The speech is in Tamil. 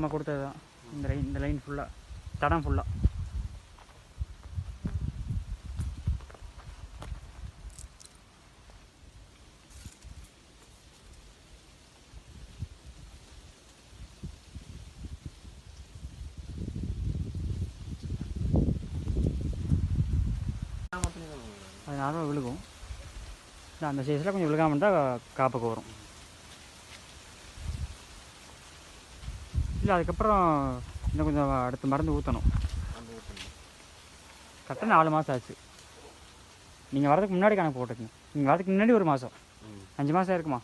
நம்ம கொடுத்தது தான். இந்த லைன் இந்த லைன் ஃபுல்லாக தடம் ஃபுல்லாக அது நார்மலாக விழுகும். அந்த சைஸில் கொஞ்சம் விழுகாம இருந்தால் காப்புக்கு வரும். இல்லை அதுக்கப்புறம் இன்னும் கொஞ்சம் அடுத்து மருந்து ஊற்றணும் கரெக்டாக நாலு மாதம் ஆச்சு. நீங்கள் வரதுக்கு முன்னாடி கணக்கு போட்டுக்கங்க நீங்கள் வரதுக்கு முன்னாடி ஒரு மாதம் அஞ்சு மாதம் இருக்குமா